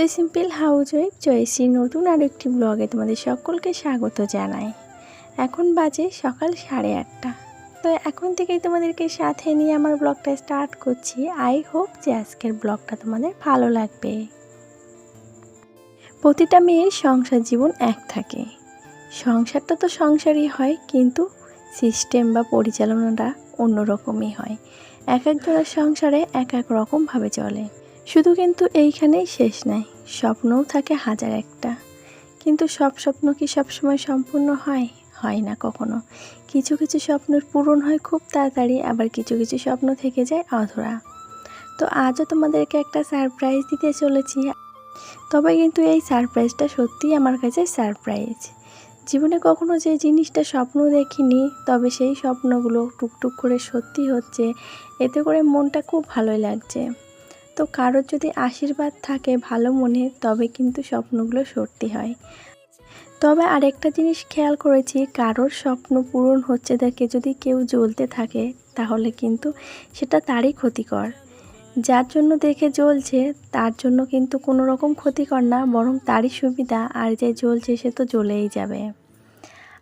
তো simple house wife Jayashree নতুন আরও একটি ব্লগে তোমাদের সকলকে স্বাগত জানাই। এখন বাজে সকাল সাড়ে আটটা। তো এখন থেকেই তোমাদেরকে সাথে নিয়ে আমার ব্লগটা স্টার্ট করছি। আই হোপ যে আজকের ব্লগটা তোমাদের ভালো লাগবে। প্রতিটা মেয়ের সংসার জীবন এক থাকে। সংসারটা তো সংসারই হয়, কিন্তু সিস্টেম বা পরিচালনাটা অন্যরকমই হয়। এক একজনের সংসারে এক এক রকমভাবে চলে। শুধু কিন্তু এইখানেই শেষ নাই, স্বপ্নও থাকে হাজার একটা। কিন্তু সব স্বপ্ন কি সবসময় সম্পূর্ণ হয়? হয় না কখনো। কিছু কিছু স্বপ্নের পূরণ হয় খুব তাড়াতাড়ি, আবার কিছু কিছু স্বপ্ন থেকে যায় অধরা। তো আজও তোমাদেরকে একটা সারপ্রাইজ দিতে চলেছি। তবে কিন্তু এই সারপ্রাইজটা সত্যিই আমার কাছে সারপ্রাইজ। জীবনে কখনো যে জিনিসটা স্বপ্ন দেখিনি, তবে সেই স্বপ্নগুলো টুকটুক করে সত্যি হচ্ছে। এতে করে মনটা খুব ভালোই লাগছে। তো কারোর যদি আশীর্বাদ থাকে ভালো মনে, তবে কিন্তু স্বপ্নগুলো সত্যি হয়। তবে আরেকটা জিনিস খেয়াল করেছি, কারোর স্বপ্ন পূরণ হচ্ছে দেখে যদি কেউ জ্বলতে থাকে, তাহলে কিন্তু সেটা তারই ক্ষতিকর। যার জন্য দেখে জ্বলছে, তার জন্য কিন্তু কোনো রকম ক্ষতিকর না, বরং তারই সুবিধা, আর যে জ্বলছে সে তো জ্বলেই যাবে।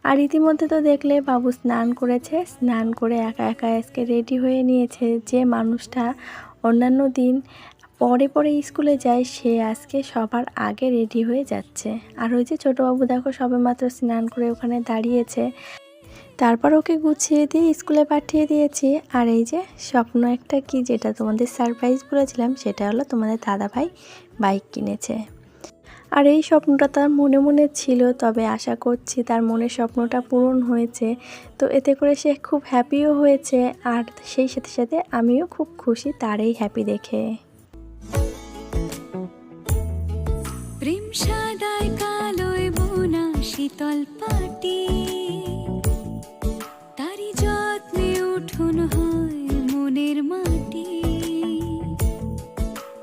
আর ইতিমধ্যে তো দেখলে বাবু স্নান করেছে, স্নান করে একা একা আজকে রেডি হয়ে নিয়েছে যে মানুষটা অন্যান্য দিন পরে পরে স্কুলে যায়, সে আজকে সবার আগে রেডি হয়ে যাচ্ছে। আর ওই যে ছোটো বাবু দেখো সবেমাত্র স্নান করে ওখানে দাঁড়িয়েছে। তারপর ওকে গুছিয়ে দিয়ে স্কুলে পাঠিয়ে দিয়েছি। আর এই যে স্বপ্ন একটা কি, যেটা তোমাদের সারপ্রাইজ বলেছিলাম সেটা হলো তোমাদের দাদাভাই বাইক কিনেছে। আর এই স্বপ্নটা তার মনে মনে ছিল তবে আশা করছি তার মনের স্বপ্নটা পূরণ হয়েছে। তো এতে করে সে খুব হ্যাপিও হয়েছে আর সেই সাথে সাথে আমিও খুব খুশি তার এই হ্যাপি দেখে। প্রেম সাদায় কালোয় বোনা শীতল পাটি তারি যত্নে উঠুন হয় মনের মাটি।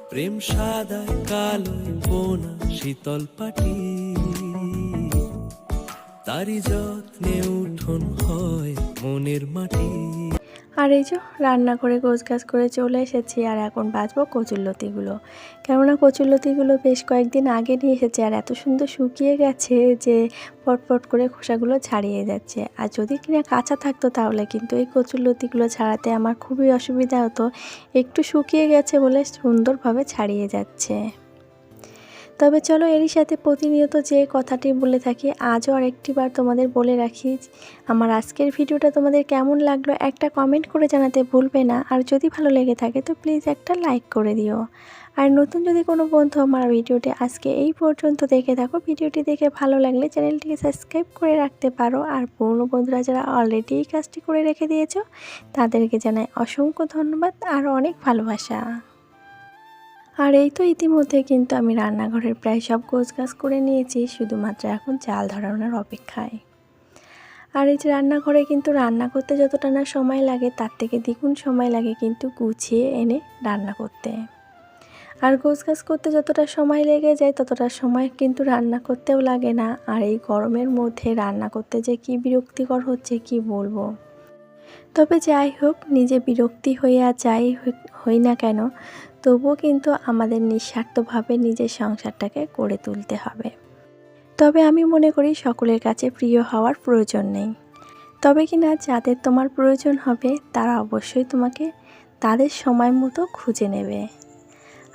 প্রেম সাদায় কালো বোনা শীতল পাটি। তারি যত্নে উঠোন হয় মনের মাটি। আর এই যে রান্না করে গোছগাছ করে চলে এসেছি, আর এখন বাঁচবো কচুরলতিগুলো কেননা কচুরলতিগুলো বেশ কয়েকদিন আগে নিয়ে এসেছে, আর এত সুন্দর শুকিয়ে গেছে যে পটপট করে খোসাগুলো ছাড়িয়ে যাচ্ছে। আর যদি কিনা কাঁচা থাকতো তাহলে কিন্তু এই কচুরলতিগুলো ছাড়াতে আমার খুবই অসুবিধা হতো। একটু শুকিয়ে গেছে বলে সুন্দরভাবে ছাড়িয়ে যাচ্ছে। তবে চলো এরই সাথে প্রতিনিয়ত যে কথাটি বলে থাকি, আজও আরেকটি বার তোমাদের বলে রাখি, আমার আজকের ভিডিওটা তোমাদের কেমন লাগল একটা কমেন্ট করে জানাতে ভুলবে না, আর যদি ভালো লেগে থাকে তো প্লিজ একটা লাইক করে দিও। আর নতুন যদি কোনো বন্ধু আমার ভিডিওটি আজকে এই পর্যন্ত দেখে থাকো, ভিডিওটি দেখে ভালো লাগলে চ্যানেলটিকে সাবস্ক্রাইব করে রাখতে পারো, আর পুরনো বন্ধুরা যারা অলরেডি এই কাজটি করে রেখে দিয়েছ, তাদেরকে জানাই অসংখ্য ধন্যবাদ আর অনেক ভালোবাসা। আর এই তো ইতিমধ্যে কিন্তু আমি রান্নাঘরের প্রায় সব গোছগাছ করে নিয়েছি, শুধুমাত্র এখন চাল ধরানোর অপেক্ষায়। আর এই যে রান্নাঘরে কিন্তু রান্না করতে যতটা না সময় লাগে, তার থেকে দ্বিগুণ সময় লাগে কিন্তু গুছিয়ে এনে রান্না করতে। আর গোছগাছ করতে যতটা সময় লেগে যায়, ততটা সময় কিন্তু রান্না করতেও লাগে না। আর এই গরমের মধ্যে রান্না করতে যে কি বিরক্তিকর হচ্ছে, কি বলব? তবে যাই হোক, নিজে বিরক্তি আর যাই হই না কেন তবুও কিন্তু আমাদের নিঃস্বার্থভাবে নিজের সংসারটাকে করে তুলতে হবে। তবে আমি মনে করি সকলের কাছে প্রিয় হওয়ার প্রয়োজন নেই। তবে কি না যাদের তোমার প্রয়োজন হবে, তারা অবশ্যই তোমাকে তাদের সময় মতো খুঁজে নেবে।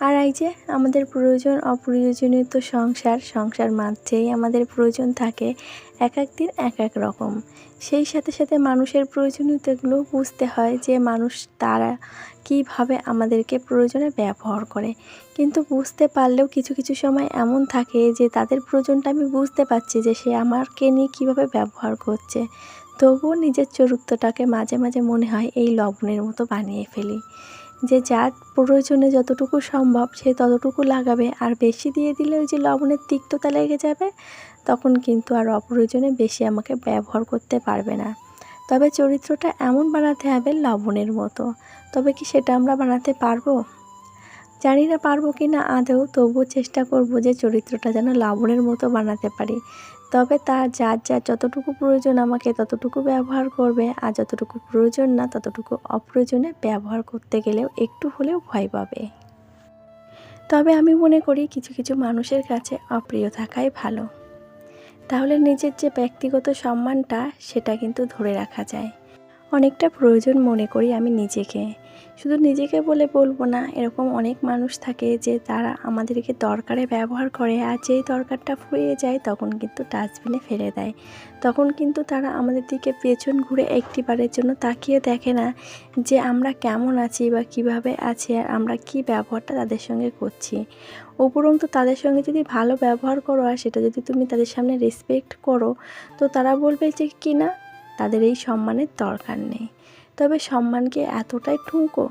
আর এই যে আমাদের প্রয়োজন অপ্রয়োজনীয় তো সংসার সংসার মাঝেই আমাদের প্রয়োজন থাকে এক এক দিন এক এক রকম। সেই সাথে সাথে মানুষের প্রয়োজনীয়তাগুলো বুঝতে হয় যে মানুষ তারা কীভাবে আমাদেরকে প্রয়োজনে ব্যবহার করে। কিন্তু বুঝতে পারলেও কিছু কিছু সময় এমন থাকে যে তাদের প্রয়োজনটা আমি বুঝতে পারছি যে সে আমাকে নিয়ে কীভাবে ব্যবহার করছে। তবুও নিজের চরিত্রটাকে মাঝে মাঝে মনে হয় এই লবণের মতো বানিয়ে ফেলি। যে যার প্রয়োজনে যতটুকু সম্ভব সে ততটুকু লাগাবে। আর বেশি দিয়ে দিলে ওই যে লবণের তিক্ততা লেগে যাবে, তখন কিন্তু আর অপ্রয়োজনে বেশি আমাকে ব্যবহার করতে পারবে না। তবে চরিত্রটা এমন বানাতে হবে লবণের মতো। তবে কি সেটা আমরা বানাতে পারব? জানি না পারব কি না আদৌ, তবুও চেষ্টা করব যে চরিত্রটা যেন লবণের মতো বানাতে পারি। তবে তার যার যার যতটুকু প্রয়োজন আমাকে ততটুকু ব্যবহার করবে, আর যতটুকু প্রয়োজন না, ততটুকু অপ্রয়োজনে ব্যবহার করতে গেলেও একটু হলেও ভয় পাবে। তবে আমি মনে করি কিছু কিছু মানুষের কাছে অপ্রিয় থাকাই ভালো। তাহলে নিজের যে ব্যক্তিগত সম্মানটা, সেটা কিন্তু ধরে রাখা যায়। অনেকটা প্রয়োজন মনে করি আমি নিজেকে। শুধু নিজেকে বলে বলব না, এরকম অনেক মানুষ থাকে যে তারা আমাদেরকে দরকারে ব্যবহার করে আর যেই দরকারটা ফুরিয়ে যায় তখন কিন্তু ডাস্টবিনে ফেলে দেয়। তখন কিন্তু তারা আমাদের দিকে পেছন ঘুরে একটিবারের জন্য তাকিয়ে দেখে না যে আমরা কেমন আছি বা কীভাবে আছি আর আমরা কি ব্যবহারটা তাদের সঙ্গে করছি। উপরন্তু তাদের সঙ্গে যদি ভালো ব্যবহার করো আর সেটা যদি তুমি তাদের সামনে রেসপেক্ট করো, তো তারা বলবে যে কি না তাদের এই সম্মানের দরকার নেই। তবে সম্মানকে এতটাই ঠুনকো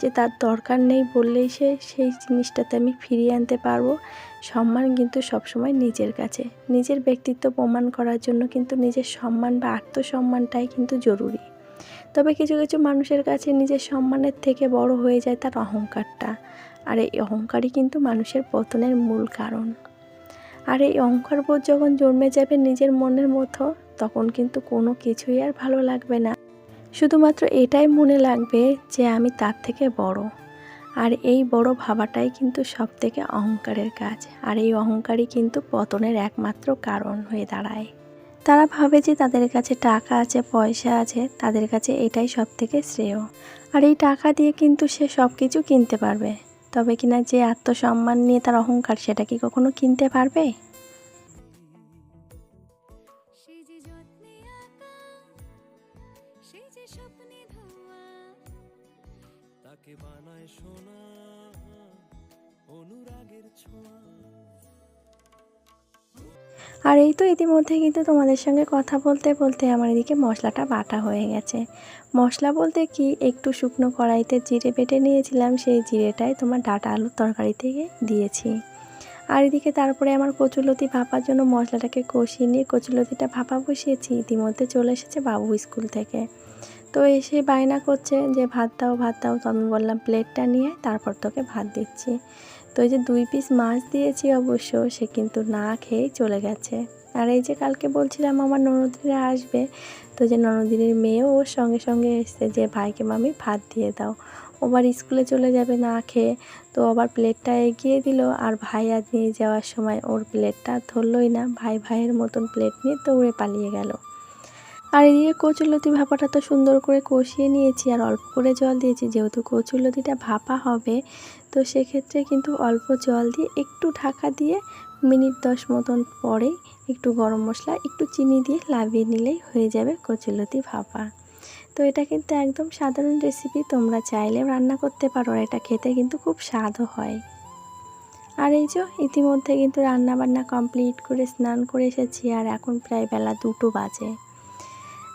যে তার দরকার নেই বললেই সে সেই জিনিসটাতে আমি ফিরিয়ে আনতে পারব। সম্মান কিন্তু সবসময় নিজের কাছে। নিজের ব্যক্তিত্ব প্রমাণ করার জন্য কিন্তু নিজের সম্মান বা আত্মসম্মানটাই কিন্তু জরুরি। তবে কিছু কিছু মানুষের কাছে নিজের সম্মানের থেকে বড় হয়ে যায় তার অহংকারটা। আর এই অহংকারই কিন্তু মানুষের পতনের মূল কারণ। আর এই অহংকারবোধ যখন জন্মে যাবে নিজের মনের মতো, তখন কিন্তু কোনো কিছুই আর ভালো লাগবে না। শুধুমাত্র এটাই মনে লাগবে যে আমি তার থেকে বড়। আর এই বড় ভাবাটাই কিন্তু সব থেকে অহংকারের কাজ। আর এই অহংকারই কিন্তু পতনের একমাত্র কারণ হয়ে দাঁড়ায়। তারা ভাবে যে তাদের কাছে টাকা আছে, পয়সা আছে, তাদের কাছে এটাই সব থেকে শ্রেয়। আর এই টাকা দিয়ে কিন্তু সে সব কিছু কিনতে পারবে। তবে কিনা যে আত্মসম্মান নিয়ে তার অহংকার সেটা কি কখনো কিনতে পারবে? সে যে স্বপ্নে ধোয়া। তাকে বানায় সোনা অনুরাগের ছোঁয়া। আর এই তো ইতিমধ্যে কিন্তু তোমাদের সঙ্গে কথা বলতে বলতে আমার এদিকে মশলাটা বাটা হয়ে গেছে। মশলা বলতে কি একটু শুকনো কড়াইতে জিরে বেটে নিয়েছিলাম সেই জিরেটাই তোমার ডাটা আলুর তরকারি থেকে দিয়েছি। আর এদিকে তারপরে আমার কচুলতি ভাপার জন্য মশলাটাকে কষিয়ে নিয়ে কচুলতিটা ভাপা বসিয়েছি। ইতিমধ্যে চলে এসেছে বাবু স্কুল থেকে। তো এসে বায়না করছে যে, ভাত দাও ভাত দাও। তো আমি বললাম, প্লেটটা নিয়ে তারপর তোকে ভাত দিচ্ছি। তো এই যে দুই পিস মাছ দিয়েছি অবশ্য, সে কিন্তু না খেয়েই চলে গেছে। আর এই যে কালকে বলছিলাম আমার ননদিনীরা আসবে, তো যে ননদিনীর মেয়েও ওর সঙ্গে সঙ্গে এসছে যে, ভাইকে মামি ভাত দিয়ে দাও। আবার স্কুলে চলে যাবে না খেয়ে। তো আবার প্লেটটা এগিয়ে দিল আর ভাই আজ নিয়ে যাওয়ার সময় ওর প্লেটটা ধরলই না। ভাই ভাইয়ের মতন প্লেট নিয়ে দৌড়ে পালিয়ে গেল। আর এদিকে কচুলতি ভাপাটা তো সুন্দর করে কষিয়ে নিয়েছি আর অল্প করে জল দিয়েছি। যেহেতু কচুলতিটা ভাপা হবে, তো সেক্ষেত্রে কিন্তু অল্প জল দিয়ে একটু ঢাকা দিয়ে মিনিট দশ মতন পরে একটু গরম মশলা, একটু চিনি দিয়ে লাভিয়ে নিলেই হয়ে যাবে কচুলতি ভাপা। তো এটা কিন্তু একদম সাধারণ রেসিপি তোমরা চাইলেও রান্না করতে পারো। আর এটা খেতে কিন্তু খুব স্বাদও হয়। আর এই যে ইতিমধ্যে কিন্তু রান্না বান্না কমপ্লিট করে, স্নান করে এসেছি, আর এখন প্রায় বেলা দুটো বাজে।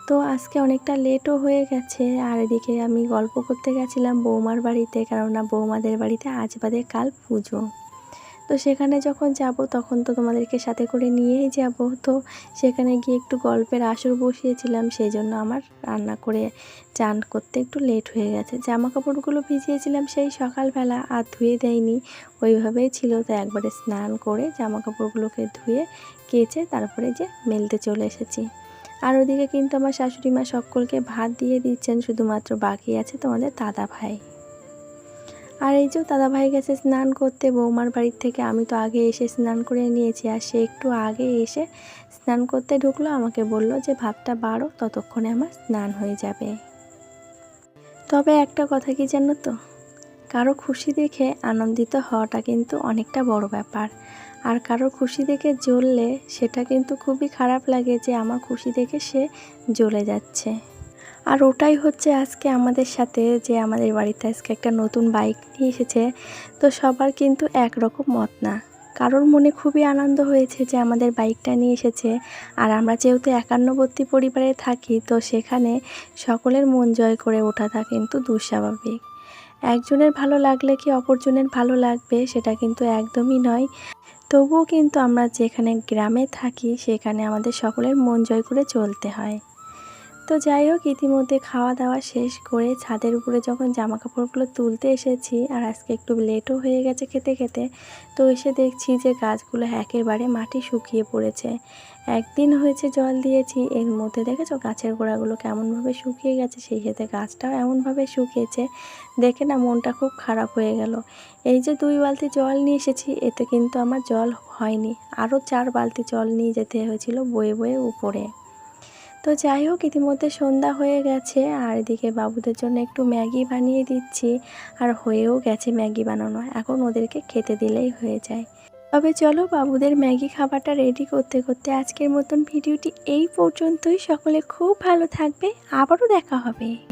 তো আজকে অনেকটা লেটও হয়ে গেছে, আর এদিকে আমি গল্প করতে গেছিলাম বৌমার বাড়িতে, কেননা বৌমাদের বাড়িতে আজ বাদে কাল পুজো। তো সেখানে যখন যাব, তখন তো তোমাদেরকে সাথে করে নিয়েই যাব। তো সেখানে গিয়ে একটু গল্পের আসর বসিয়েছিলাম সেই জন্য আমার রান্না করে চান করতে একটু লেট হয়ে গেছে। জামা কাপড়গুলো ভিজিয়েছিলাম সেই সকালবেলা, আর ধুয়ে দেয়নি। ওইভাবেই ছিল, তো একবারে স্নান করে জামা কাপড়গুলোকে ধুয়ে কেচে তারপরে যে মেলতে চলে এসেছি। আর ওদিকে কিন্তু আমার শাশুড়ি মা সকলকে ভাত দিয়ে দিচ্ছেন, শুধুমাত্র বাকি আছে তোমাদের দাদা ভাই আর এই যে দাদা ভাই গেছে স্নান করতে, বৌমার বাড়ির থেকে আমি তো আগে এসে স্নান করে নিয়েছি আর সে একটু আগে এসে স্নান করতে ঢুকলো, আমাকে বলল যে ভাতটা বাড়ো, ততক্ষণে আমার স্নান হয়ে যাবে। তবে একটা কথা কি জানো তো? কারও খুশি দেখে আনন্দিত হওয়াটা কিন্তু অনেকটা বড় ব্যাপার। আর কারও খুশি দেখে জ্বললে সেটা কিন্তু খুবই খারাপ লাগে যে আমার খুশি দেখে সে জ্বলে যাচ্ছে। আর ওটাই হচ্ছে আজকে আমাদের সাথে যে আমাদের বাড়িতে আজকে একটা নতুন বাইক নিয়ে এসেছে। তো সবার কিন্তু একরকম মত না। কারোর মনে খুবই আনন্দ হয়েছে যে আমাদের বাইকটা নিয়ে এসেছে। আর আমরা যেহেতু একান্নবর্তী পরিবারে থাকি, তো সেখানে সকলের মন জয় করে ওঠাটা কিন্তু দুঃস্বাভাবিক। একজনের ভালো লাগলে কি অপরজনের ভালো লাগবে সেটা কিন্তু একদমই নয়। তবুও কিন্তু আমরা যেখানে গ্রামে থাকি, সেখানে আমাদের সকলের মন জয় করে চলতে হয়। তো যাই হোক, ইতিমধ্যে খাওয়া দাওয়া শেষ করে ছাদের উপরে যখন জামা কাপড়গুলো তুলতে এসেছি, আর আজকে একটু লেটও হয়ে গেছে খেতে খেতে, তো এসে দেখছি যে গাছগুলো একেবারে মাটি শুকিয়ে পড়েছে। একদিন হয়েছে জল দিয়েছি, এর মধ্যে দেখেছ গাছের গোড়াগুলো কেমনভাবে শুকিয়ে গেছে, সেই সাথে গাছটাও এমনভাবে শুকিয়েছে, দেখে না মনটা খুব খারাপ হয়ে গেল। এই যে দুই বালতি জল নিয়ে এসেছি, এতে কিন্তু আমার জল হয়নি, আরও চার বালতি জল নিয়ে যেতে হয়েছিল বয়ে বয়ে উপরে। তো যাই হোক, ইতিমধ্যে সন্ধ্যা হয়ে গেছে। আর এদিকে বাবুদের জন্য একটু ম্যাগি বানিয়ে দিচ্ছি। আর হয়েও গেছে ম্যাগি বানানো। এখন ওদেরকে খেতে দিলেই হয়ে যায়। তবে চলো, বাবুদের ম্যাগি খাবারটা রেডি করতে করতে আজকের মতন ভিডিওটি এই পর্যন্তই। সকলে খুব ভালো থাকবে। আবারও দেখা হবে।